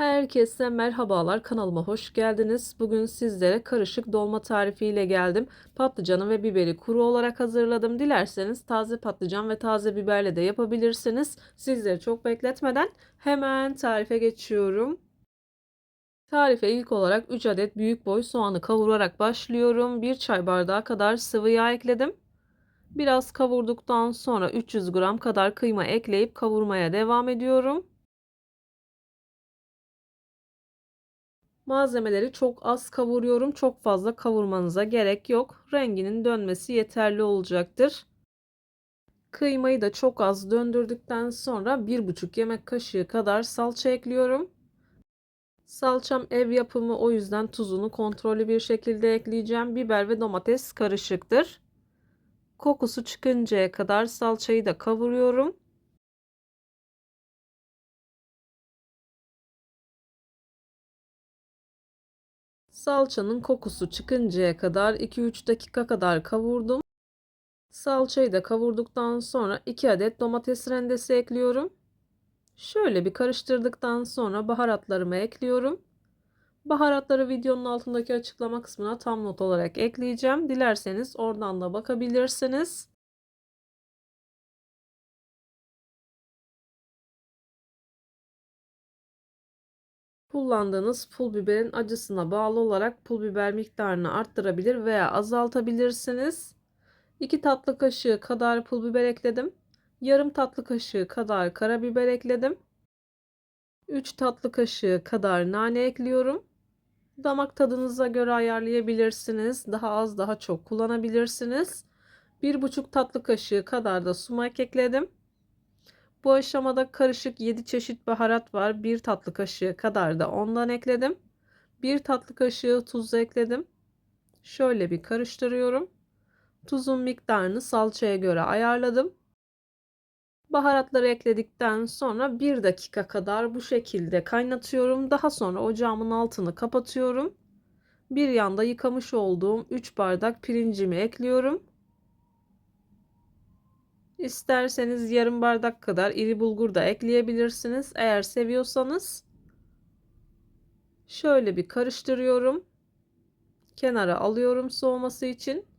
Herkese merhabalar kanalıma hoş geldiniz. Bugün sizlere karışık dolma tarifiyle geldim. Patlıcanı ve biberi kuru olarak hazırladım. Dilerseniz taze patlıcan ve taze biberle de yapabilirsiniz. Sizleri çok bekletmeden hemen tarife geçiyorum. Tarife ilk olarak 3 adet büyük boy soğanı kavurarak başlıyorum. 1 çay bardağı kadar sıvı yağ ekledim. Biraz kavurduktan sonra 300 gram kadar kıyma ekleyip kavurmaya devam ediyorum. Malzemeleri çok az kavuruyorum. Çok fazla kavurmanıza gerek yok. Renginin dönmesi yeterli olacaktır. Kıymayı da çok az döndürdükten sonra 1,5 yemek kaşığı kadar salça ekliyorum. Salçam ev yapımı o yüzden tuzunu kontrollü bir şekilde ekleyeceğim. Biber ve domates karışıktır. Kokusu çıkıncaya kadar salçayı da kavuruyorum. Salçanın kokusu çıkıncaya kadar 2-3 dakika kadar kavurdum. Salçayı da kavurduktan sonra 2 adet domates rendesi ekliyorum. Şöyle bir karıştırdıktan sonra baharatlarımı ekliyorum. Baharatları videonun altındaki açıklama kısmına tam not olarak ekleyeceğim. Dilerseniz oradan da bakabilirsiniz. Kullandığınız pul biberin acısına bağlı olarak pul biber miktarını arttırabilir veya azaltabilirsiniz. 2 tatlı kaşığı kadar pul biber ekledim. Yarım tatlı kaşığı kadar karabiber ekledim. 3 tatlı kaşığı kadar nane ekliyorum. Damak tadınıza göre ayarlayabilirsiniz. Daha az daha çok kullanabilirsiniz. 1,5 tatlı kaşığı kadar da sumak ekledim. Bu aşamada karışık 7 çeşit baharat var. 1 tatlı kaşığı kadar da ondan ekledim. 1 tatlı kaşığı tuz ekledim. Şöyle bir karıştırıyorum. Tuzun miktarını salçaya göre ayarladım. Baharatları ekledikten sonra 1 dakika kadar bu şekilde kaynatıyorum. Daha sonra ocağımın altını kapatıyorum. Bir yanda yıkamış olduğum 3 bardak pirincimi ekliyorum. İsterseniz yarım bardak kadar iri bulgur da ekleyebilirsiniz eğer seviyorsanız. Şöyle bir karıştırıyorum. Kenara alıyorum soğuması için.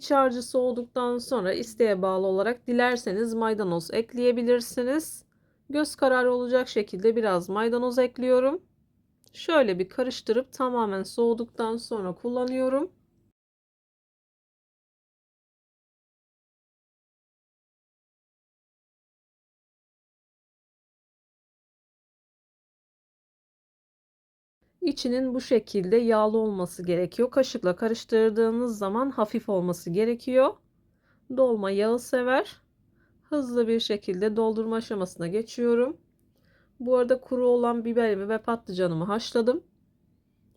İç harcı soğuduktan sonra isteğe bağlı olarak dilerseniz maydanoz ekleyebilirsiniz. Göz kararı olacak şekilde biraz maydanoz ekliyorum. Şöyle bir karıştırıp tamamen soğuduktan sonra kullanıyorum. İçinin bu şekilde yağlı olması gerekiyor. Kaşıkla karıştırdığınız zaman hafif olması gerekiyor. Dolma yağı sever. Hızlı bir şekilde doldurma aşamasına geçiyorum. Bu arada kuru olan biberimi ve patlıcanımı haşladım.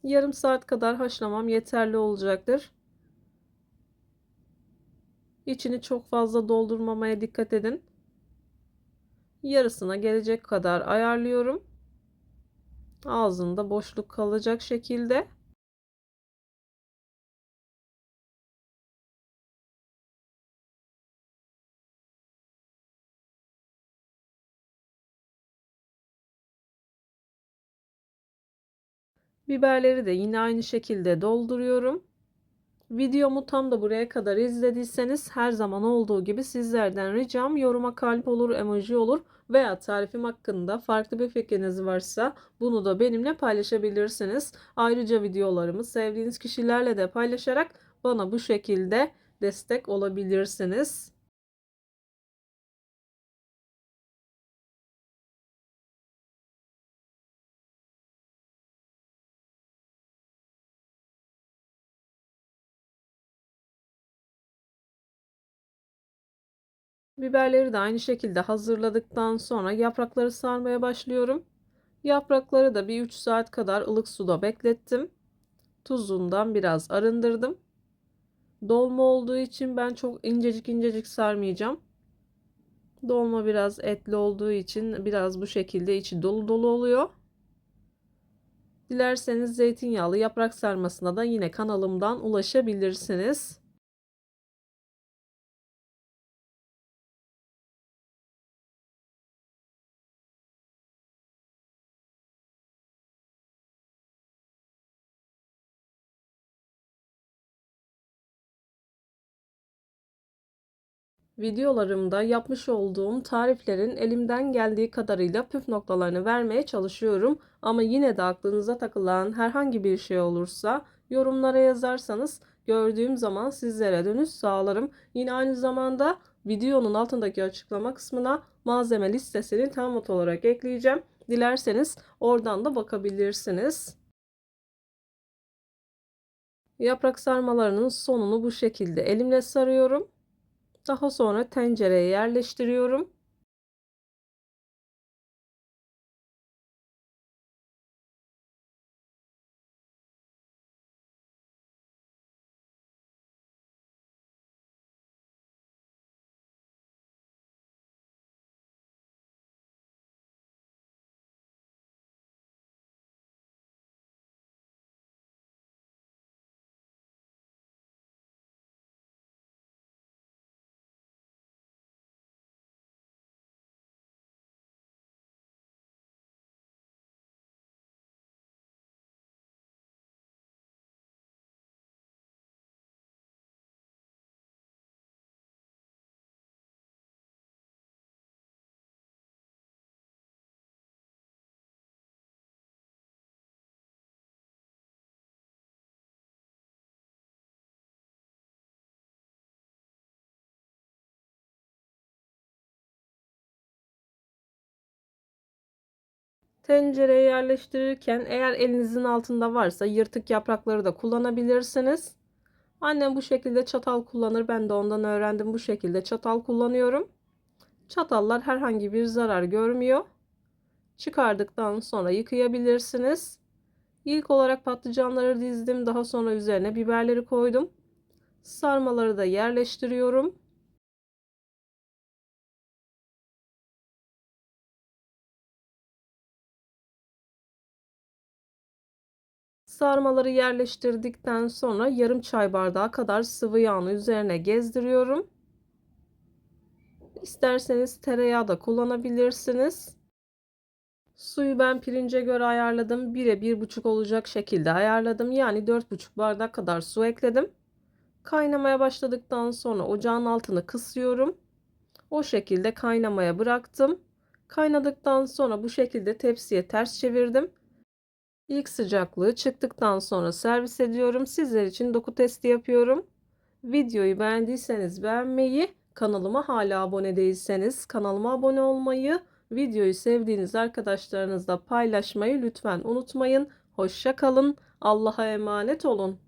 Yarım saat kadar haşlamam yeterli olacaktır. İçini çok fazla doldurmamaya dikkat edin. Yarısına gelecek kadar ayarlıyorum ağzında boşluk kalacak şekilde Biberleri de yine aynı şekilde dolduruyorum. Videomu tam da buraya kadar izlediyseniz her zaman olduğu gibi sizlerden ricam yoruma kalp olur, emoji olur veya tarifim hakkında farklı bir fikriniz varsa bunu da benimle paylaşabilirsiniz. Ayrıca videolarımı sevdiğiniz kişilerle de paylaşarak bana bu şekilde destek olabilirsiniz. Biberleri de aynı şekilde hazırladıktan sonra yaprakları sarmaya başlıyorum. Yaprakları da bir 3 saat kadar ılık suda beklettim. Tuzundan biraz arındırdım. Dolma olduğu için ben çok incecik incecik sarmayacağım. Dolma biraz etli olduğu için biraz bu şekilde içi dolu dolu oluyor. Dilerseniz zeytinyağlı yaprak sarmasına da yine kanalımdan ulaşabilirsiniz. Videolarımda yapmış olduğum tariflerin elimden geldiği kadarıyla püf noktalarını vermeye çalışıyorum. Ama yine de aklınıza takılan herhangi bir şey olursa yorumlara yazarsanız gördüğüm zaman sizlere dönüş sağlarım. Yine aynı zamanda videonun altındaki açıklama kısmına malzeme listesini tam olarak ekleyeceğim. Dilerseniz oradan da bakabilirsiniz. Yaprak sarmalarının sonunu bu şekilde elimle sarıyorum. Daha sonra tencereye yerleştiriyorum. Tencereye yerleştirirken eğer elinizin altında varsa yırtık yaprakları da kullanabilirsiniz. Annem bu şekilde çatal kullanır. Ben de ondan öğrendim. Bu şekilde çatal kullanıyorum. Çatallar herhangi bir zarar görmüyor. Çıkardıktan sonra yıkayabilirsiniz. İlk olarak patlıcanları dizdim. Daha sonra üzerine biberleri koydum. Sarmaları da yerleştiriyorum. Sarmaları yerleştirdikten sonra yarım çay bardağı kadar sıvı yağını üzerine gezdiriyorum. İsterseniz tereyağı da kullanabilirsiniz. Suyu ben pirince göre ayarladım. 1'e 1,5 olacak şekilde ayarladım. Yani 4,5 bardak kadar su ekledim. Kaynamaya başladıktan sonra ocağın altını kısıyorum. O şekilde kaynamaya bıraktım. Kaynadıktan sonra bu şekilde tepsiye ters çevirdim. İlk sıcaklığı çıktıktan sonra servis ediyorum. Sizler için doku testi yapıyorum. Videoyu beğendiyseniz beğenmeyi, kanalıma hala abone değilseniz kanalıma abone olmayı, videoyu sevdiğiniz arkadaşlarınızla paylaşmayı lütfen unutmayın. Hoşça kalın. Allah'a emanet olun.